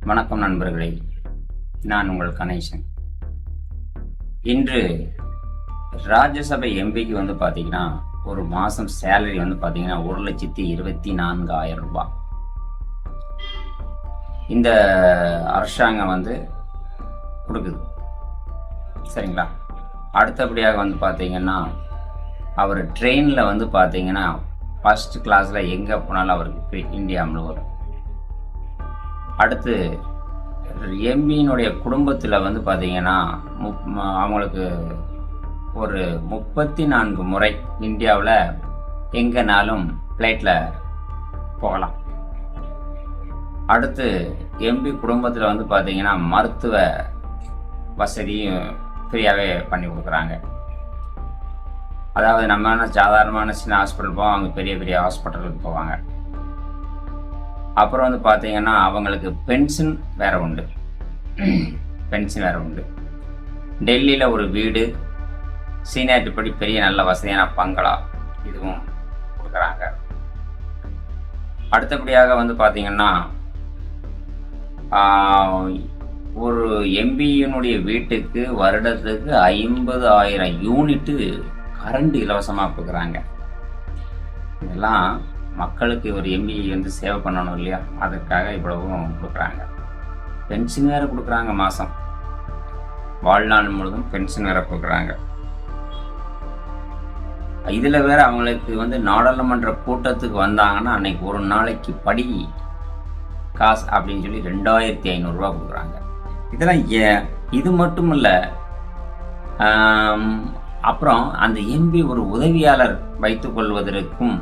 வணக்கம் நண்பர்களே. நான் உங்கள் கணேசன். இன்று ராஜ்யசபை எம்பிக்கு வந்து பார்த்தீங்கன்னா ஒரு மாதம் சேலரி வந்து பார்த்தீங்கன்னா ஒரு லட்சத்தி இருபத்தி நான்காயிரம் ரூபாய். இந்த அரசாங்கம் வந்து கொடுக்குது. சரிங்களா? அடுத்தபடியாக வந்து பார்த்தீங்கன்னா அவர் ட்ரெயினில் வந்து பார்த்தீங்கன்னா ஃபஸ்ட் கிளாஸில் எங்கே போனாலும் அவருக்கு இந்தியாவில் வரும். அடுத்து எம்பியினுடைய குடும்பத்தில் வந்து பார்த்தீங்கன்னா முப் அவங்களுக்கு ஒரு முப்பத்தி நான்கு முறை இந்தியாவில் எங்கேனாலும் ஃப்ளைட்டில் போகலாம். அடுத்து எம்பி குடும்பத்தில் வந்து பார்த்தீங்கன்னா மருத்துவ வசதியும் ஃப்ரீயாகவே பண்ணி கொடுக்குறாங்க. அதாவது நம்ம என்ன சாதாரணமான சின்ன ஹாஸ்பிட்டல் போவோம் அவங்க பெரிய பெரிய ஹாஸ்பிட்டலுக்கு போவாங்க. அப்புறம் வந்து பார்த்தீங்கன்னா அவங்களுக்கு பென்ஷன் வேற உண்டு. பென்ஷன் வேற உண்டு. டெல்லியில் ஒரு வீடு சீனியாரிட்டி படி பெரிய நல்ல வசதியான பங்களா இதுவும் கொடுக்குறாங்க. அடுத்தபடியாக வந்து பார்த்தீங்கன்னா ஒரு எம்பியினுடைய வீட்டுக்கு வருடத்துக்கு ஐம்பது ஆயிரம் யூனிட்டு கரண்ட் இலவசமாக கொடுக்குறாங்க. இதெல்லாம் மக்களுக்கு ஒரு எம்பி வந்து சேவை பண்ணணும் இல்லையா? அதுக்காக இவ்வளவும் கொடுக்குறாங்க. பென்ஷன் வேறு கொடுக்குறாங்க மாதம் வாழ்நாள் முழுதும் பென்ஷன் வேறு கொடுக்குறாங்க. இதில் வேற அவங்களுக்கு வந்து நாடாளுமன்ற கூட்டத்துக்கு வந்தாங்கன்னா அன்னைக்கு ஒரு நாளைக்கு படி காசு அப்படின்னு சொல்லி ரெண்டாயிரத்தி ஐநூறுரூவா கொடுக்குறாங்க. இதெல்லாம் ஏ இது மட்டும் இல்லை அப்புறம் அந்த எம்பி ஒரு உதவியாளர் வைத்துக் கொள்வதற்கும்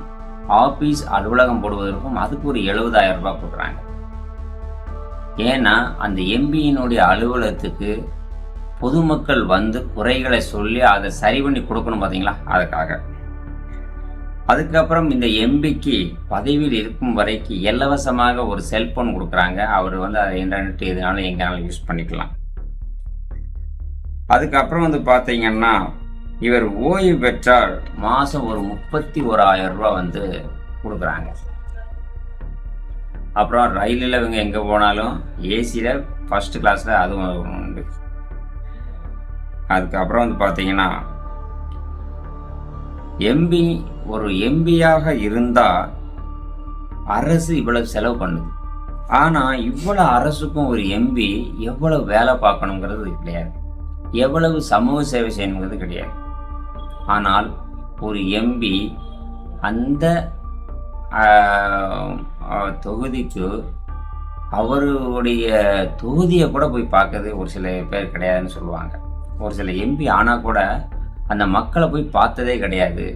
ஆபீஸ் அலுவலகம் போடுவதற்கும் அதுக்கு ஒரு எழுபதாயிரம் ரூபாய் கொடுக்குறாங்க ஏன்னா அந்த எம்பியினுடைய அலுவலகத்துக்கு பொதுமக்கள் வந்து குறைகளை சொல்லி அதை சரி பண்ணி கொடுக்கணும் பார்த்தீங்களா அதுக்காக. அதுக்கப்புறம் இந்த எம்பிக்கு பதவியில் இருக்கும் வரைக்கும் இலவசமாக ஒரு செல்போன் கொடுக்குறாங்க. அவர் வந்து அதை இன்டர்நெட் எதுனாலும் எங்கேனாலும் யூஸ் பண்ணிக்கலாம். அதுக்கப்புறம் வந்து பார்த்தீங்கன்னா இவர் ஓய்வு பெற்றால் மாதம் ஒரு முப்பத்தி ஓராயிரம் ரூபாய் வந்து கொடுக்குறாங்க. அப்புறம் ரயிலில் இவங்க எங்கே போனாலும் ஏசியில் ஃபஸ்ட் கிளாஸில் அதுவும் உண்டு. அதுக்கப்புறம் வந்து பார்த்தீங்கன்னா எம்பி ஒரு எம்பியாக இருந்தால் அரசு இவ்வளவு செலவு பண்ணுது. ஆனால் இவ்வளவு அரசுக்கும் ஒரு எம்பி எவ்வளவு வேலை பார்க்கணுங்கிறது கிடையாது. எவ்வளவு சமூக சேவை செய்யணுங்கிறது கிடையாது. ஆனால் ஒரு எம்பி அந்த தொகுதிக்கு அவருடைய தொகுதியை கூட போய் பார்க்கறது ஒரு சில பேர் கிடையாதுன்னு சொல்லுவாங்க. ஒரு சில எம்பி ஆனால் கூட அந்த மக்களை போய் பார்த்ததே கிடையாது.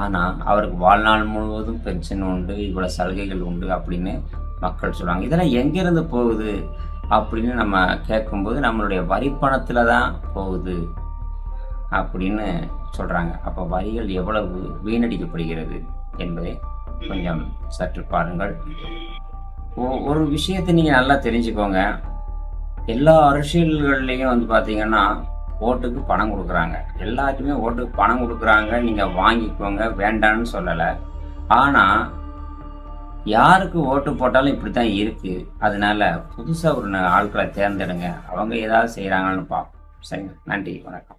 ஆனால் அவருக்கு வாழ்நாள் முழுவதும் பென்ஷன் உண்டு இவ்வளோ சலுகைகள் உண்டு அப்படின்னு மக்கள் சொல்லுவாங்க. இதெல்லாம் எங்கேருந்து போகுது அப்படின்னு நம்ம கேட்கும்போது நம்மளுடைய வரிப்பணத்தில் தான் போகுது அப்படின்னு சொல்கிறாங்க அப்போ வரிகள் எவ்வளவு வீணடிக்கப்படுகிறது என்பதை கொஞ்சம் சற்று பாருங்கள். ஒ- ஒரு விஷயத்தை நீங்கள் நல்லா தெரிஞ்சுக்கோங்க. எல்லா அரசியல்கள்லேயும் வந்து பார்த்தீங்கன்னா ஓட்டுக்கு பணம் கொடுக்குறாங்க. எல்லாத்துக்குமே ஓட்டுக்கு பணம் கொடுக்குறாங்க. நீங்கள் வாங்கிக்கோங்க. வேண்டான்னு சொல்லலை. ஆனால் யாருக்கு ஓட்டு போட்டாலும் இப்படி தான் இருக்குது அதனால புதுசாக ஒரு ஆட்களை தேர்ந்தெடுங்க. அவங்க ஏதாவது செய்கிறாங்கன்னு பார்ப்போம். சரிங்க நன்றி. வணக்கம்.